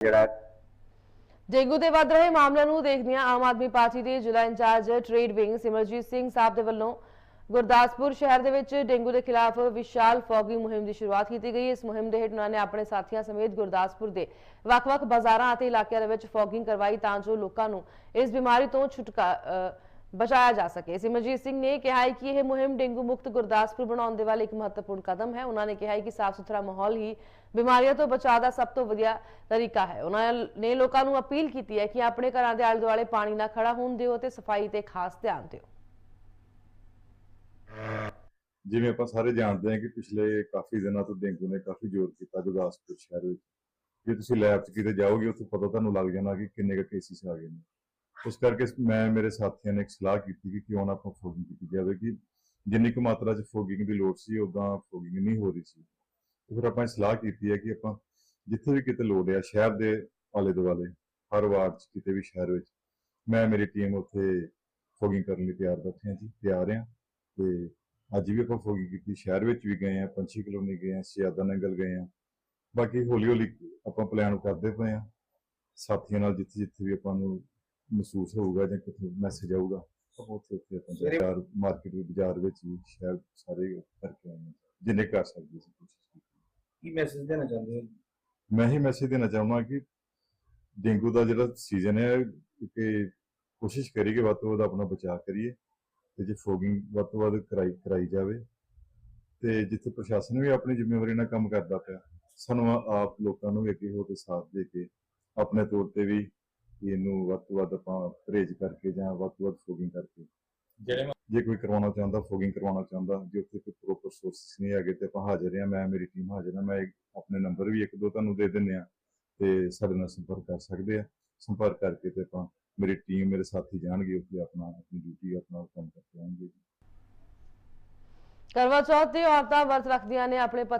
ਜਿਹੜਾ ਡੇਂਗੂ ਦੇ ਵੱਧ ਰਹੇ ਮਾਮਲਿਆਂ ਨੂੰ ਦੇਖਦਿਆਂ ਆਮ ਆਦਮੀ ਪਾਰਟੀ ਦੇ ਜ਼ਿਲ੍ਹਾ incharge trade wing Simarjeet Singh ਸਾਹਿਬ ਦੇ ਵੱਲੋਂ ਗੁਰਦਾਸਪੁਰ ਸ਼ਹਿਰ ਦੇ ਵਿੱਚ ਡੇਂਗੂ ਦੇ ਖਿਲਾਫ ਵਿਸ਼ਾਲ ਫੌਗਿੰਗ ਮੁਹਿੰਮ ਦੀ ਸ਼ੁਰੂਆਤ ਕੀਤੀ ਗਈ। ਇਸ ਮੁਹਿੰਮ ਦੇ ਹੇਠ ਉਹਨਾਂ ਨੇ ਆਪਣੇ ਸਾਥੀਆਂ ਸਮੇਤ ਗੁਰਦਾਸਪੁਰ ਦੇ ਵੱਖ-ਵੱਖ ਬਾਜ਼ਾਰਾਂ ਅਤੇ ਇਲਾਕਿਆਂ ਦੇ ਵਿੱਚ ਫੌਗਿੰਗ ਕਰਵਾਈ ਤਾਂ ਜੋ ਲੋਕਾਂ ਨੂੰ ਇਸ ਬਿਮਾਰੀ ਤੋਂ ਛੁਟਕਾਰਾ ਬਚਾਇਆ ਜਾ ਸਕੇ ਸਿਮਰਜੀਤ ਸਿੰਘ ਨੇ ਕਿਹਾ ਹੈ ਕਿ ਇਹ ਮੁਹਿੰਮ ਡੇਂਗੂ ਮੁਕਤ ਗੁਰਦਾਸਪੁਰ ਬਣਾਉਣ ਦੇ ਵੱਲ ਇੱਕ ਮਹੱਤਵਪੂਰਨ ਕਦਮ ਹੈ ਉਹਨਾਂ ਨੇ ਕਿਹਾ ਹੈ ਕਿ ਸਾਫ਼ ਸੁਥਰਾ ਮਾਹੌਲ ਹੀ ਬਿਮਾਰੀਆਂ ਤੋਂ ਬਚਾਅ ਦਾ ਸਭ ਤੋਂ ਵਧੀਆ ਤਰੀਕਾ ਹੈ ਉਹਨਾਂ ਨੇ ਲੋਕਾਂ ਨੂੰ ਅਪੀਲ ਕੀਤੀ ਹੈ ਕਿ ਆਪਣੇ ਘਰਾਂ ਦੇ ਆਲੇ ਦੁਆਲੇ ਪਾਣੀ ਨਾ ਖੜਾ ਹੋਣ ਦਿਓ ਤੇ ਸਫ਼ਾਈ ਤੇ ਖਾਸ ਧਿਆਨ ਦਿਓ ਜਿਵੇਂ ਆਪਾਂ ਸਾਰੇ ਜਾਣਦੇ ਹਾਂ ਕਿ ਪਿਛਲੇ ਕਾਫੀ ਦਿਨਾਂ ਤੋਂ ਡੇਂਗੂ ਨੇ ਕਾਫੀ ਜ਼ੋਰ ਕੀਤਾ ਗੁਰਦਾਸਪੁਰ ਸ਼ਹਿਰ ਵਿੱਚ ਜੇ ਤੁਸੀਂ ਲੈਬ 'ਚ ਕਿਤੇ ਜਾਓਗੇ ਉੱਥੇ ਪਤਾ ਤੁਹਾਨੂੰ ਲੱਗ ਜਾਣਾ ਕਿ ਕਿੰਨੇ ਕੁ ਕੇਸਿਸ ਆ ਗਏ ਨੇ ਉਸ ਕਰਕੇ ਮੈਂ ਮੇਰੇ ਸਾਥੀਆਂ ਨੇ ਇੱਕ ਸਲਾਹ ਕੀਤੀ ਕਿ ਕਿਉਂ ਨਾ ਆਪਾਂ ਫੋਗਿੰਗ ਕੀਤੀ ਜਾਵੇ ਕਿ ਜਿੰਨੀ ਕੁ ਮਾਤਰਾ 'ਚ ਫੋਗਿੰਗ ਦੀ ਲੋੜ ਸੀ ਉਦਾਂ ਫੋਗਿੰਗ ਨਹੀਂ ਹੋ ਰਹੀ ਸੀ। ਫਿਰ ਆਪਾਂ ਇਹ ਸਲਾਹ ਕੀਤੀ ਹੈ ਕਿ ਆਪਾਂ ਜਿੱਥੇ ਵੀ ਕਿਤੇ ਲੋੜ ਆ ਸ਼ਹਿਰ ਦੇ ਆਲੇ ਦੁਆਲੇ, ਹਰ ਵਾਰਡ 'ਚ ਕਿਤੇ ਵੀ ਸ਼ਹਿਰ ਵਿੱਚ, ਮੈਂ ਮੇਰੀ ਟੀਮ ਉੱਥੇ ਫੋਗਿੰਗ ਕਰਨ ਲਈ ਤਿਆਰ ਬੈਠੇ ਹਾਂ ਜੀ, ਤਿਆਰ ਹਾਂ। ਤੇ ਅੱਜ ਵੀ ਆਪਾਂ ਫੋਗੀ ਕੀਤੀ, ਸ਼ਹਿਰ ਵਿੱਚ ਵੀ ਗਏ ਆ ਪੰਛੀ ਕਲੋਨੀ ਗਏ ਆ ਸਿਆਦਾ ਨੰਗਲ ਗਏ ਆ ਬਾਕੀ ਹੌਲੀ ਹੌਲੀ ਆਪਾਂ ਪਲਾਨ ਕਰਦੇ ਪਏ ਆ ਸਾਥੀਆਂ ਨਾਲ ਜਿੱਥੇ ਜਿੱਥੇ ਵੀ ਆਪਾਂ ਨੂੰ ਮਹਿਸੂਸ ਹੋਊਗਾ ਜਾਂ ਕਿਤੇ ਮੈਸੇਜ ਆਊਗਾ ਉੱਥੇ ਉੱਥੇ ਆਪਾਂ ਬਾਜ਼ਾਰ ਮਾਰਕੀਟ ਵੀ ਬਾਜ਼ਾਰ ਵਿੱਚ ਵੀ ਸ਼ਹਿਰ ਸਾਰੇ ਕਰਕੇ ਆਏ ਹਾਂ ਜਿੰਨੇ ਕਰ ਸਕਦੇ ਸੀ ਕੋਸ਼ਿਸ਼ ਕੀਤੀ। ਕੀ ਮੈਸੇਜ ਦੇਣਾ ਚਾਹੁੰਦੇ ਹੋ? ਮੈਂ ਹੀ ਮੈਸੇਜ ਦੇਣਾ ਚਾਹੁੰਦਾ ਕਿ ਡੇਂਗੂ ਦਾ ਜਿਹੜਾ ਸੀਜ਼ਨ ਹੈ ਕਿ ਕੋਸ਼ਿਸ਼ ਕਰੀਏ ਕਿ ਵੱਧ ਤੋਂ ਵੱਧ ਆਪਣਾ ਬਚਾਅ ਕਰੀਏ ਤੇ ਜੇ ਫੋਗਿੰਗ ਵੱਧ ਤੋਂ ਵੱਧ ਕਰਾਈ ਕਰਾਈ ਜਾਵੇ ਤੇ ਜਿੱਥੇ ਪ੍ਰਸ਼ਾਸਨ ਵੀ ਆਪਣੀ ਜ਼ਿੰਮੇਵਾਰੀ ਨਾਲ ਕੰਮ ਕਰਦਾ ਪਿਆ ਸਾਨੂੰ ਆਪ ਲੋਕਾਂ ਨੂੰ ਵੀ ਅੱਗੇ ਹੋ ਕੇ ਸਾਥ ਦੇ ਕੇ ਆਪਣੇ ਤੌਰ ਤੇ ਵੀ ਇਹਨੂੰ ਵੱਧ ਤੋਂ ਵੱਧ ਆਪਾਂ ਪਰਹੇਜ਼ ਕਰਕੇ ਜਾਂ ਵੱਧ ਤੋਂ ਵੱਧ ਫੋਗਿੰਗ ਕਰਕੇ। ਜਿਹੜੇ ਜੇ ਕੋਈ ਕਰਵਾਉਣਾ ਚਾਹੁੰਦਾ ਫੋਗਿੰਗ ਕਰਵਾਉਣਾ ਚਾਹੁੰਦਾ ਜੇ ਉੱਥੇ ਕੋਈ ਪ੍ਰੋਪਰ ਸੋਰਸਿਸ ਨਹੀਂ ਹੈਗੇ ਤੇ ਆਪਾਂ ਹਾਜ਼ਰ ਹਾਂ ਮੈਂ ਮੇਰੀ ਟੀਮ ਹਾਜ਼ਰ ਹਾਂ ਮੈਂ ਆਪਣੇ ਨੰਬਰ ਵੀ ਇੱਕ ਦੋ ਤੁਹਾਨੂੰ ਦੇ ਦਿੰਨੇ ਆ ਤੇ ਸਾਡੇ ਨਾਲ ਸੰਪਰਕ ਕਰ ਸਕਦੇ ਆ ਸੰਪਰਕ ਕਰਕੇ ਤੇ ਆਪਾਂ ਮੇਰੀ ਟੀਮ ਮੇਰੇ ਸਾਥੀ ਜਾਣਗੇ ਉੱਥੇ ਆਪਣਾ ਆਪਣੀ ਡਿਊਟੀ ਆਪਣਾ ਕੰਮ ਕਰਕੇ ਆਉਣਗੇ। ਕਰਵਾ ਚੌਥ ਤੇ ਔਰਤਾਂ ਵਰਤ ਰੱਖਦੀਆਂ ਨੇ ਆਪਣੇ ਪਤੀ